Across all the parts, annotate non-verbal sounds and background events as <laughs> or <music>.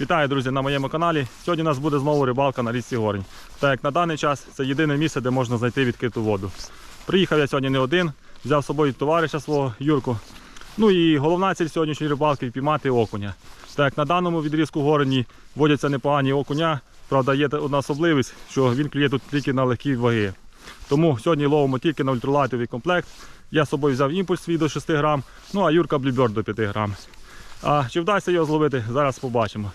Вітаю, друзі, на моєму каналі. Сьогодні у нас буде знову рибалка на річці Горень. Так як на даний час це єдине місце, де можна знайти відкриту воду. Приїхав я сьогодні не один, взяв з собою товариша свого Юрку. Ну і головна ціль сьогоднішньої рибалки піймати окуня. Так як на даному відрізку горені водяться непогані окуня. Правда, є одна особливість, що він клює тут тільки на легкі ваги. Тому сьогодні ловимо тільки на ультралайтовий комплект. Я з собою взяв імпульс свій до 6 грам, ну а Юрка блюберд до 5 грам. А чи вдасться його зловити, зараз побачимо.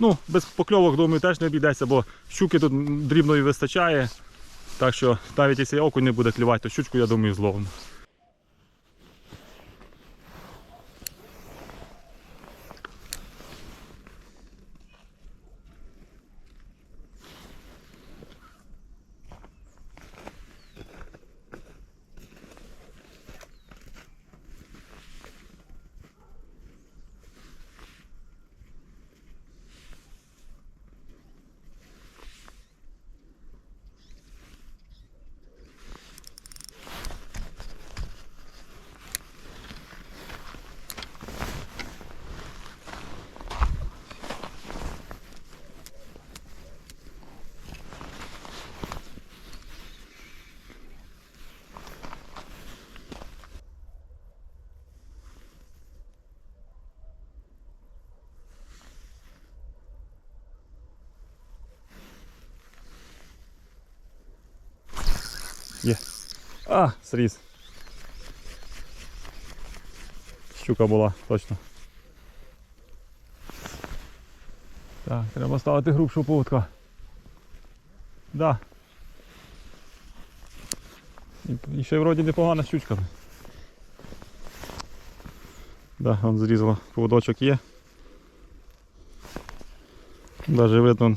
Ну, без покльовок, думаю, теж не обійдеться, бо щуки тут дрібної вистачає. Так що навіть якщо окунь не буде клювати, то щучку, я думаю, зловимо. Є. А, сріз. Щука була, точно. Так, треба ставити грубшу поводка. Да. І, ще вроді непогана щучка. Да, он зрізала, поводочок є. Даже видно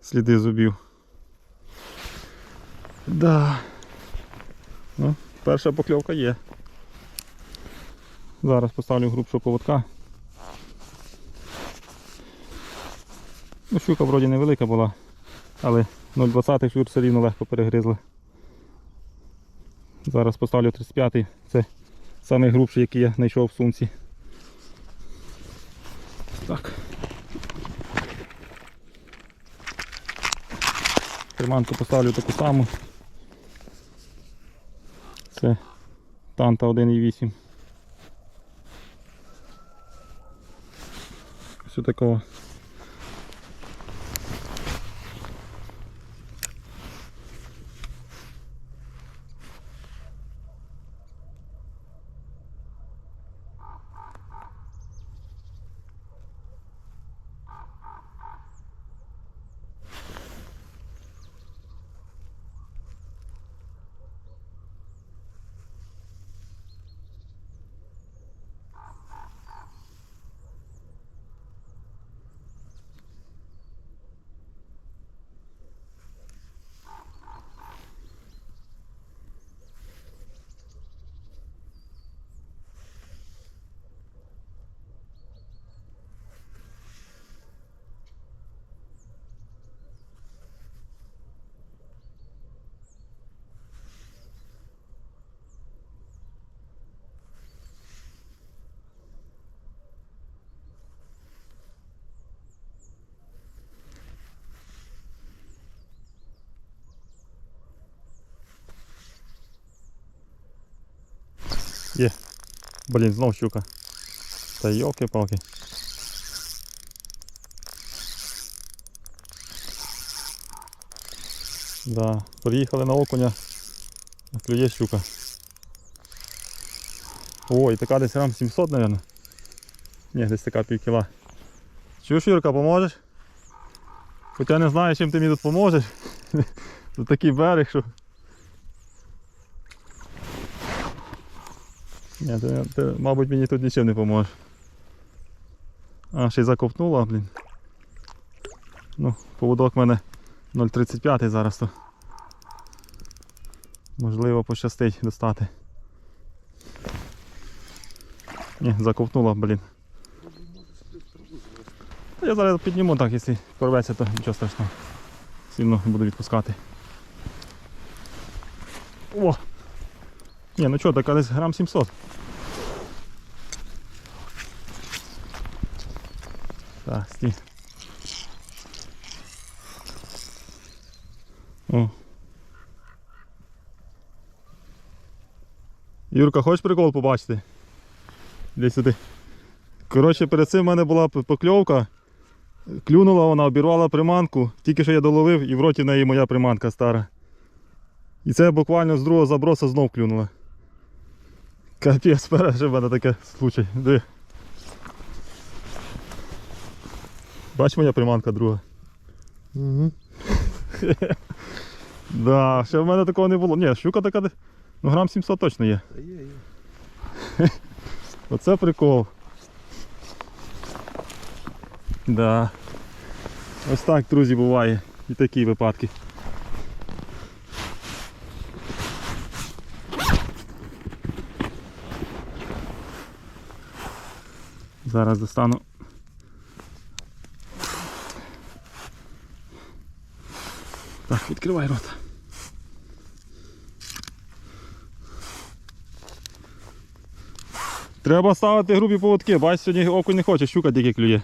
сліди зубів. Да. Ну, перша покльовка є. Зараз поставлю грубшу поводка. Ну, щука вроді невелика була, але 0,20 щур все рівно легко перегризли. Зараз поставлю 35-й. Це найгрубший, який я знайшов в сумці. Так. Приманку поставлю таку саму. Це Танта 1.8. Ось такого. Є. Блін, знов щука. Та йолки-палки. Да, приїхали на окуня. а Клює щука. Ой, така десь грам 700, мабуть. Ні, десь така пів кіла. Чуєш, Юрка, поможеш? Хоча не знаю, чим ти мені тут поможеш. <laughs> Тут такий берег, що. Ні, ти, ти, мабуть, мені тут нічим не поможеш. А, ще й закопнула, блін. Ну, поводок в мене 0,35 зараз то. Можливо пощастить достати. Ні, заковтнула, блін. Та Я зараз підніму так, якщо порветься, то нічого страшного. Сильно буду відпускати. О! Ні, ну що, така десь грам 700. Так, Стій. О. Юрка, хочеш прикол побачити? Іди сюди. Коротше, перед цим в мене була покльовка. Клюнула вона, обірвала приманку. Тільки що я доловив і в роті в неї моя приманка стара. І це буквально з другого заброса знов клюнула. Капець, перше в мене таке случай. Диви. Бач моя приманка друга. Угу. <laughs> Да, ще в мене такого не було. Ні, щука така, ну грам 700 точно є. Є, є. <laughs> Оце прикол. Да. Ось так, друзі, буває. І такі випадки. Зараз достану. Так, відкривай рота. Треба ставити грубі поводки, бач, сьогодні окунь не хоче, щука тільки клює.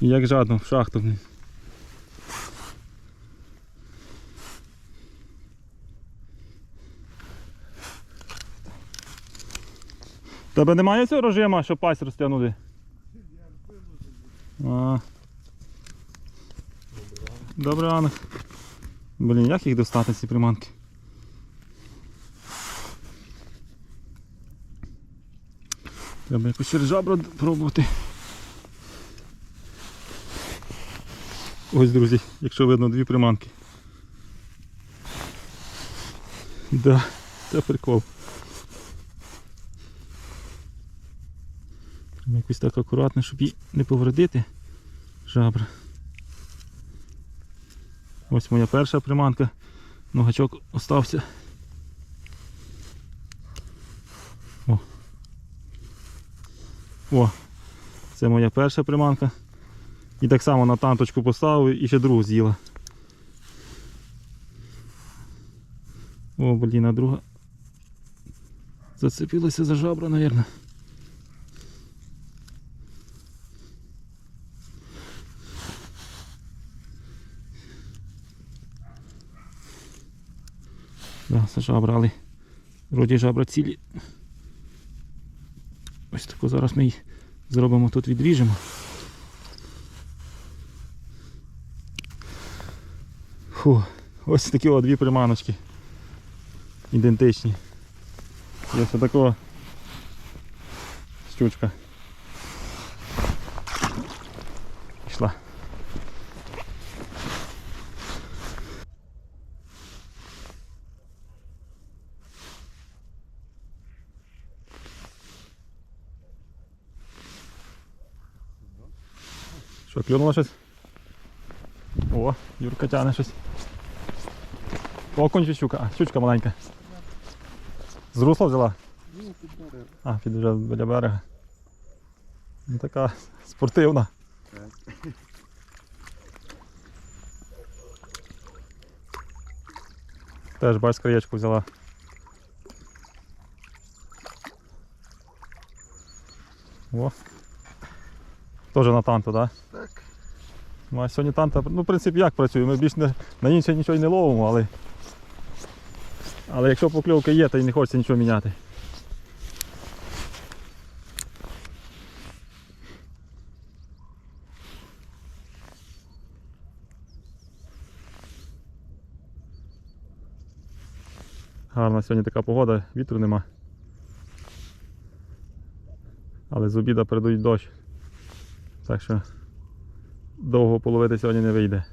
Як жадно, в шахту. Тебе немає цього режима, щоб пасть розтягнути? А. Добрий ранок. Блін, як їх достати ці приманки? Треба якось через жабру пробувати. Ось, друзі, якщо видно дві приманки. Да, це прикол. Якось так акуратно, щоб її не повредити. Жабра. Ось моя перша приманка. Ну, гачок остався. О. О, це моя перша приманка. І так само на танточку поставив і ще другу з'їла. О, блін, а друга. Зацепилася за жабра, мабуть. Жабра, але вроді жабра цілі. Ось таку зараз ми її зробимо тут відріжемо. Фу, ось такі о, дві приманочки. Ідентичні. І ось такого щучка. Що, клюнуло щось? О, Юрка тягне щось. Окунь чи щука? А, щучка маленька. З русла взяла? Ну, тут бере. А, під біля берега. Ну, така спортивна. Так. Теж бач, краєчку взяла. О. Теж на танту, так? Да? Так. Ну, а сьогодні танта, ну, в принципі, як працює? Ми більш не, на інше нічого не ловимо, але. Але якщо покльовка є, то й не хочеться нічого міняти. Гарна сьогодні така погода, вітру нема. Але з обіда передають дощ. Так що довго половити сьогодні не вийде.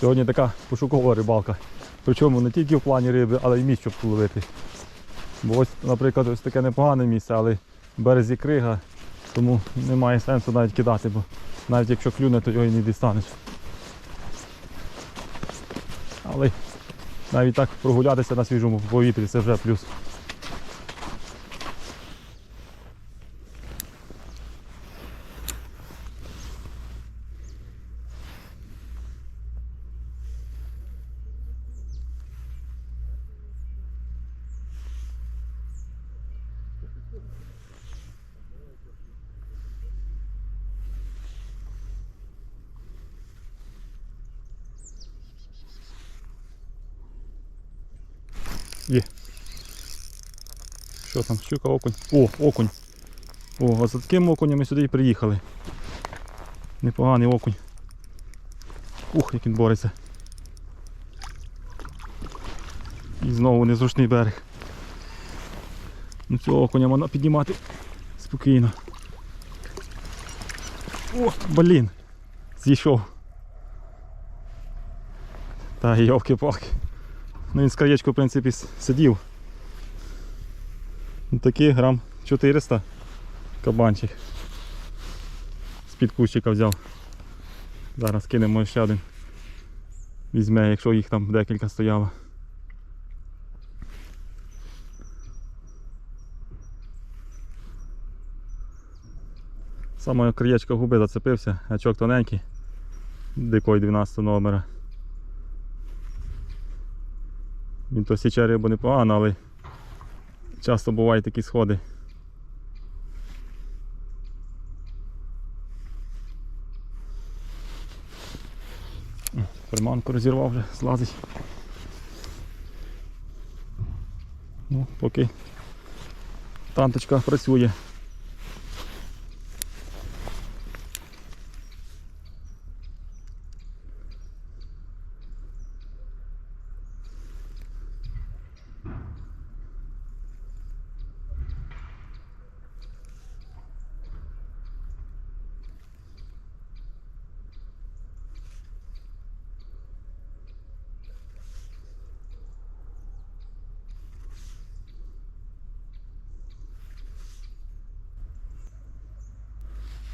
Сьогодні така пошукова рибалка. Причому не тільки в плані риби, але й місць, половити. Бо ось, наприклад, ось таке непогане місце, але березі крига, тому немає сенсу навіть кидати, бо навіть якщо клюне, то його і не дістанеш. Але навіть так прогулятися на свіжому повітрі це вже плюс. Що там, щука, окунь? О, окунь. О, а за таким окунем ми сюди і приїхали. Непоганий окунь. Ух, як він бореться. І знову незручний берег. Ну цього окуня можна піднімати спокійно. О, блін! Зійшов. Та йовки-палки. Ну він з краєчку, в принципі, сидів. Ну, Такий грам 400 кабанчик. З-під кущика взяв. Зараз кинемо ще один. Візьме, якщо їх там декілька стояло. Саме краєчка губи зацепився, гачок тоненький, дикої 12 номера. Він то січе рибу непогано, але часто бувають такі сходи. Приманку розірвав вже, злазить. Ну, поки танточка працює.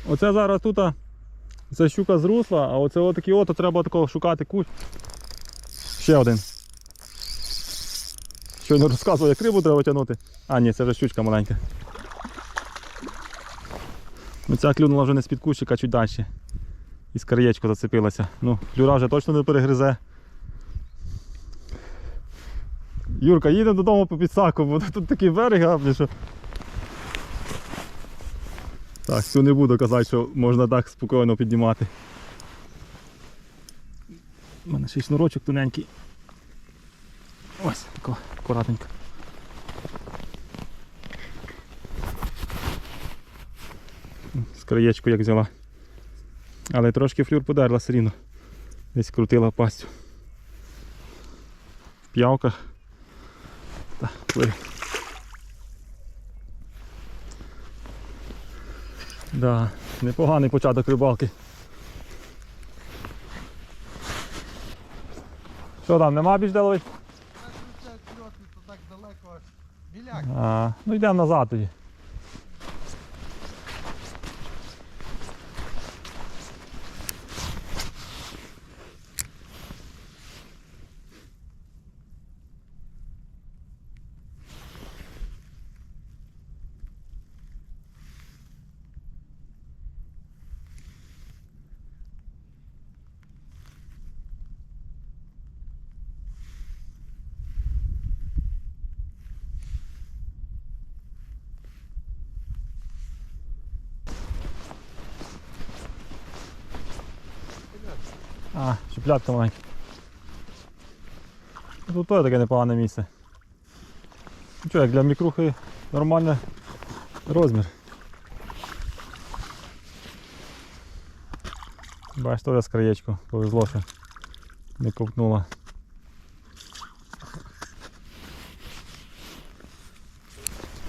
Оце зараз тут а, це щука зросла, а оце отакі ото треба такого шукати кущ. Ще один. Щойно розказував, як рибу треба тягнути. А, ні, це вже щучка маленька. Ну, ця клюнула вже не з-під кущика, а чуть далі. І з кар'єчку зацепилася. Ну, клюра вже точно не перегризе. Юрка, їдемо додому по підсаку, бо тут такий берег гавний, що. Так, цю не буду казати, що можна так спокійно піднімати. У мене ще й шнурочок тоненький. Ось, тако, акуратненько. З краєчку як взяла. Але трошки флюр подерла все рівно. Десь крутила пастю. В п'явках. Так, пливе. Да, непоганий початок рибалки. Що там, нема більш де ловити? Так далеко. Біляк. А, ну йдемо назад тоді. А, щеплятка маленька. Ну, Тут теж таке непогане місце. Ну що, як для мікрухи нормальний розмір. Бачиш, теж з краєчку повезло, що не ковтнула.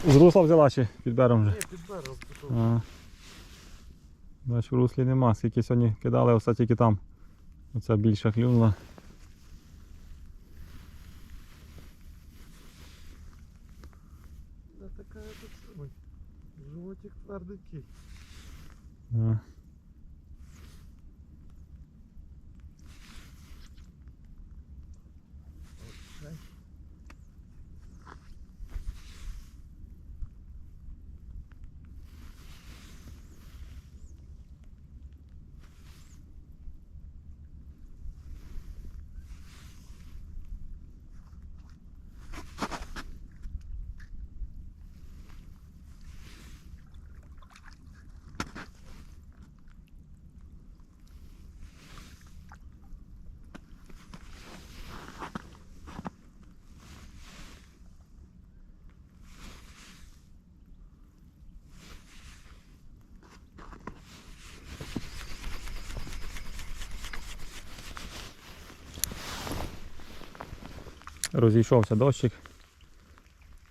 З русла взяла чи під берегом вже? Ні, під берегом Бач, в руслі нема, скільки сьогодні кидали, оце тільки там. Оця більша клюнула. Це така тут. Ой. Животик тверденький. А. Розійшовся дощик.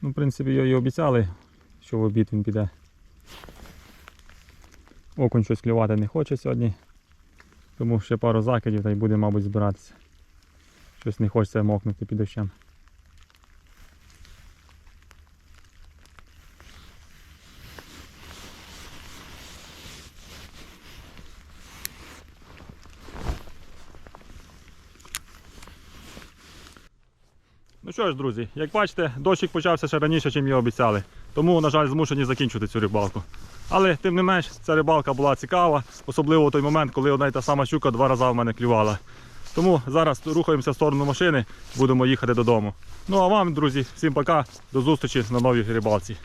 Ну, в принципі, його і обіцяли, що в обід він піде. Окунь щось клювати не хоче сьогодні. Тому ще пару закидів та й буде, мабуть, збиратися. Щось не хочеться мокнути під дощем. Ну що ж, друзі, як бачите, дощик почався ще раніше, ніж я обіцяли. Тому, на жаль, змушені закінчити цю рибалку. Але тим не менш, ця рибалка була цікава, особливо в той момент, коли одна й та сама щука два рази в мене клювала. Тому зараз рухаємося в сторону машини, будемо їхати додому. Ну а вам, друзі, всім пока, до зустрічі на новій рибалці.